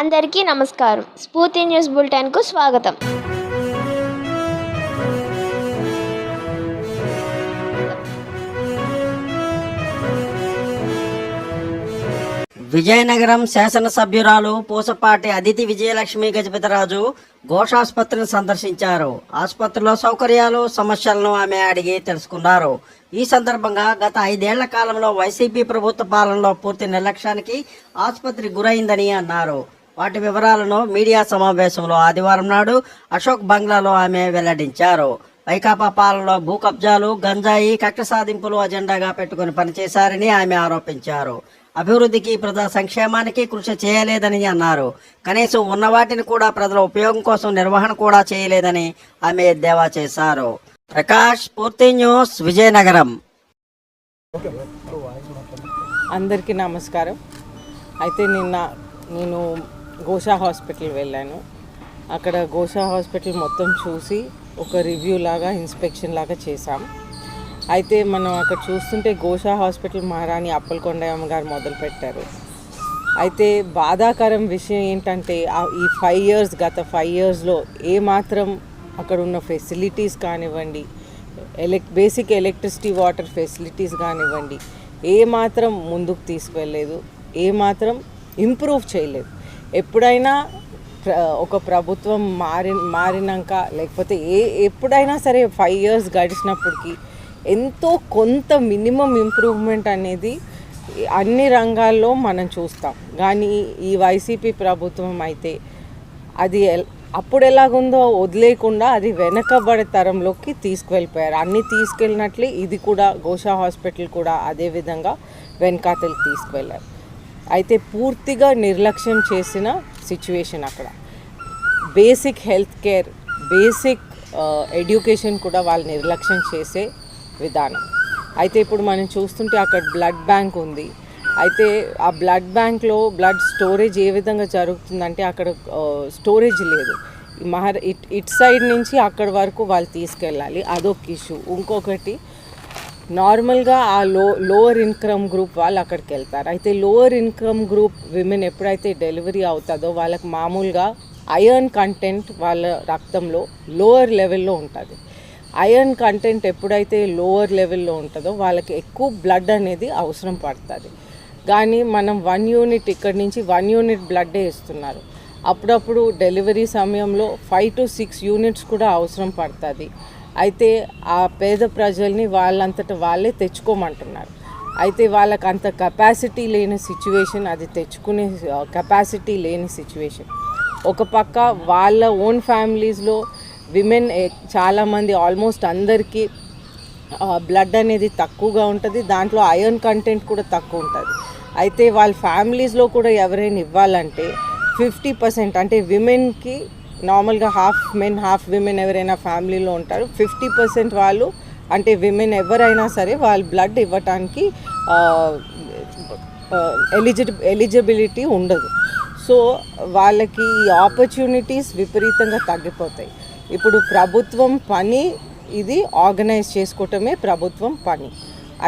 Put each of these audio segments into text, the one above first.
అందరికీ నమస్కారం. స్ఫూర్తి న్యూస్ బులెటిన్కు స్వాగతం. విజయనగరం శాసనసభ్యురాలు పూసపాటి అదితి విజయలక్ష్మి గజపతిరాజు ఘోషాసుపత్రిని సందర్శించారు. ఆసుపత్రిలో సౌకర్యాలు సమస్యలను ఆమె అడిగి తెలుసుకున్నారు. ఈ సందర్భంగా గత ఐదేళ్ళ కాలంలో వైసీపీ ప్రభుత్వ పాలనలో పూర్తి నిర్లక్ష్యానికి ఆసుపత్రి గురైందని అన్నారు. వాటి వివరాలను మీడియా సమావేశంలో ఆదివారం నాడు అశోక్ బంగ్లాలో ఆమె వెల్లడించారు. వైకాపా పాలనలో భూ కబ్జాలు గంజాయి కక్ష సాధింపులు అజెండాగా పెట్టుకుని పనిచేశారని ఆమె ఆరోపించారు. అభివృద్ధికి ప్రజా సంక్షేమానికి కృషి చేయలేదని అన్నారు. కనీసం ఉన్న వాటిని కూడా ప్రజల ఉపయోగం కోసం నిర్వహణ కూడా చేయలేదని ఆమె ఎద్దేవా చేశారు. ప్రకాష్ పూర్తి న్యూస్ విజయనగరం. అందరికీ నమస్కారం. అయితే నిన్న నేను గోషా హాస్పిటల్ వెళ్ళాను. అక్కడ గోషా హాస్పిటల్ మొత్తం చూసి ఒక రివ్యూ లాగా ఇన్స్పెక్షన్ లాగా చేశాం. అయితే మనం అక్కడ చూస్తుంటే గోషా హాస్పిటల్ మహారాణి అప్పలకొండయ్యమ్మ గారు మొదలుపెట్టారు అయితే బాధాకరం విషయం ఏంటంటే ఈ ఫైవ్ ఇయర్స్ గత ఫైవ్ ఇయర్స్లో ఏమాత్రం అక్కడ ఉన్న ఫెసిలిటీస్ కానివ్వండి ఎలక్ బేసిక్ ఎలక్ట్రిసిటీ వాటర్ ఫెసిలిటీస్ కానివ్వండి ఏమాత్రం ముందుకు తీసుకువెళ్ళలేదు ఏమాత్రం ఇంప్రూవ్ చేయలేదు. ఎప్పుడైనా ఒక ప్రభుత్వం మారి మారినాక లేకపోతే ఏ ఎప్పుడైనా సరే ఫైవ్ ఇయర్స్ గడిచినప్పటికీ ఎంతో కొంత మినిమం ఇంప్రూవ్మెంట్ అనేది అన్ని రంగాల్లో మనం చూస్తాం. కానీ ఈ వైసీపీ ప్రభుత్వం అయితే అది అప్పుడు ఎలాగుందో వదిలేకుండా అది వెనకబడే తరంలోకి తీసుకువెళ్ళిపోయారు. అన్నీ తీసుకెళ్ళినట్లే ఇది కూడా గోషా హాస్పిటల్ కూడా అదే విధంగా వెనకాతలు తీసుకువెళ్ళారు. అయితే పూర్తిగా నిర్లక్ష్యం చేసిన సిచ్యువేషన్ అక్కడ. Basic health care basic education కూడా వాళ్ళు నిర్లక్ష్యం చేసే విధానం. అయితే ఇప్పుడు మనం చూస్తుంటే అక్కడ బ్లడ్ బ్యాంక్ ఉంది. అయితే ఆ బ్లడ్ బ్యాంక్లో బ్లడ్ స్టోరేజ్ ఏ విధంగా జరుగుతుందంటే అక్కడ స్టోరేజ్ లేదు. మహారా ఇట్ ఇట్ సైడ్ నుంచి అక్కడ వరకు వాళ్ళు తీసుకెళ్ళాలి. అదొక ఇష్యూ ఇంకొకటి నార్మల్గా ఆ లో లోవర్ ఇన్కమ్ గ్రూప్ వాళ్ళు అక్కడికి వెళ్తారు. అయితే లోవర్ ఇన్కమ్ గ్రూప్ విమెన్ ఎప్పుడైతే డెలివరీ అవుతుందో వాళ్ళకి మామూలుగా ఐరన్ కంటెంట్ వాళ్ళ రక్తంలో లోవర్ లెవెల్లో ఉంటుంది. ఐరన్ కంటెంట్ ఎప్పుడైతే లోవర్ లెవెల్లో ఉంటుందో వాళ్ళకి ఎక్కువ బ్లడ్ అనేది అవసరం పడుతుంది. కానీ మనం వన్ యూనిట్ ఇక్కడి నుంచి వన్ యూనిట్ బ్లడ్డే ఇస్తున్నారు. అప్పుడప్పుడు డెలివరీ సమయంలో ఫైవ్ టు సిక్స్ యూనిట్స్ కూడా అవసరం పడుతుంది. అయితే ఆ పేద ప్రజల్ని వాళ్ళంతట వాళ్ళే తెచ్చుకోమంటున్నారు. అయితే వాళ్ళకి అంత కెపాసిటీ లేని సిచ్యువేషన్ అది తెచ్చుకునే కెపాసిటీ లేని సిచ్యువేషన్ ఒక పక్క వాళ్ళ ఓన్ ఫ్యామిలీస్లో విమెన్ చాలామంది ఆల్మోస్ట్ అందరికీ బ్లడ్ అనేది తక్కువగా ఉంటుంది. దాంట్లో ఐరన్ కంటెంట్ కూడా తక్కువ ఉంటుంది. అయితే వాళ్ళ ఫ్యామిలీస్లో కూడా ఎవరైనా ఇవ్వాలంటే ఫిఫ్టీ పర్సెంట్ అంటే విమెన్కి నార్మల్గా హాఫ్ మెన్ హాఫ్ విమెన్ ఎవరైనా ఫ్యామిలీలో ఉంటారు. ఫిఫ్టీ పర్సెంట్ వాళ్ళు అంటే విమెన్ ఎవరైనా సరే వాళ్ళ బ్లడ్ ఇవ్వటానికి ఎలిజి ఎలిజిబిలిటీ ఉండదు. సో వాళ్ళకి ఈ ఆపర్చునిటీస్ విపరీతంగా తగ్గిపోతాయి. ఇప్పుడు ప్రభుత్వం పని ఇది ఆర్గనైజ్ చేసుకోవటమే ప్రభుత్వం పని.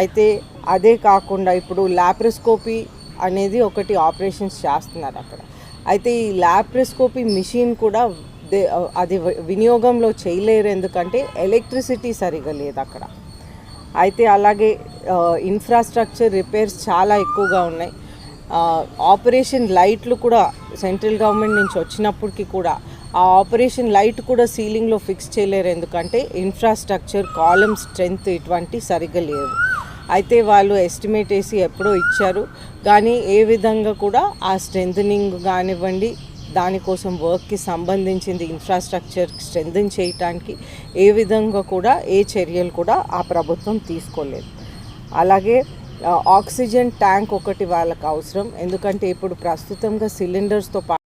అయితే అదే కాకుండా ఇప్పుడు ల్యాప్రోస్కోపీ అనేది ఒకటి ఆపరేషన్స్ చేస్తున్నారు అక్కడ. అయితే ఈ ల్యాప్రోస్కోపీ మిషన్ కూడా దే- అది వినియోగంలో చేయలేరు. ఎందుకంటే ఎలక్ట్రిసిటీ సరిగా లేదు అక్కడ. అయితే అలాగే ఇన్ఫ్రాస్ట్రక్చర్ రిపేర్స్ చాలా ఎక్కువగా ఉన్నాయి. ఆపరేషన్ లైట్లు కూడా సెంట్రల్ గవర్నమెంట్ నుంచి వచ్చినప్పటికీ కూడా ఆ ఆపరేషన్ లైట్ కూడా సీలింగ్లో ఫిక్స్ చేయలేరు. ఎందుకంటే ఇన్ఫ్రాస్ట్రక్చర్ కాలమ్ స్ట్రెంగ్త్ ఇటువంటి సరిగ్గా లేవు. అయితే వాళ్ళు ఎస్టిమేట్ వేసి ఎప్పుడో ఇచ్చారు. కానీ ఏ విధంగా కూడా ఆ స్ట్రెంథనింగ్ కానివ్వండి దానికోసం వర్క్కి సంబంధించింది ఇన్ఫ్రాస్ట్రక్చర్ స్ట్రెంథన్ చేయటానికి ఏ విధంగా కూడా ఏ చర్యలు కూడా ఆ ప్రభుత్వం తీసుకోలేదు. అలాగే ఆక్సిజన్ ట్యాంక్ ఒకటి వాళ్ళకి అవసరం. ఎందుకంటే ఇప్పుడు ప్రస్తుతంగా సిలిండర్స్తో పా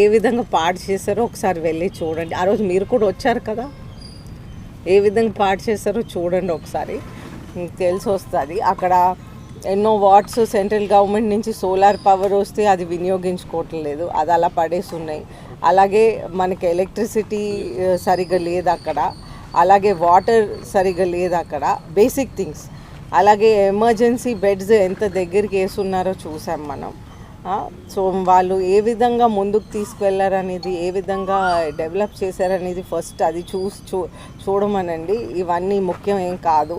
ఏ విధంగా పాడు చేశారో ఒకసారి వెళ్ళి చూడండి. ఆ రోజు మీరు కూడా వచ్చారు కదా? ఏ విధంగా పాడు చేశారో చూడండి ఒకసారి. మీకు తెలిసి వస్తుంది. అక్కడ ఎన్నో వాట్స్ సెంట్రల్ గవర్నమెంట్ నుంచి సోలార్ పవర్ వస్తే అది వినియోగించుకోవట్లేదు. అది అలా పడేసి ఉన్నాయి అలాగే మనకి ఎలక్ట్రిసిటీ సరిగా సరిగ్గా లేదు అక్కడ. అలాగే వాటర్ సరిగ్గా లేదు అక్కడ. Basic things. అలాగే ఎమర్జెన్సీ బెడ్స్ ఎంత దగ్గరికి వేసున్నారో చూసాం మనం. సో వాళ్ళు ఏ విధంగా ముందుకు తీసుకువెళ్ళారనేది ఏ విధంగా డెవలప్ చేశారనేది ఫస్ట్ అది చూసి చూ చూడమనండి. ఇవన్నీ ముఖ్యం ఏం కాదు.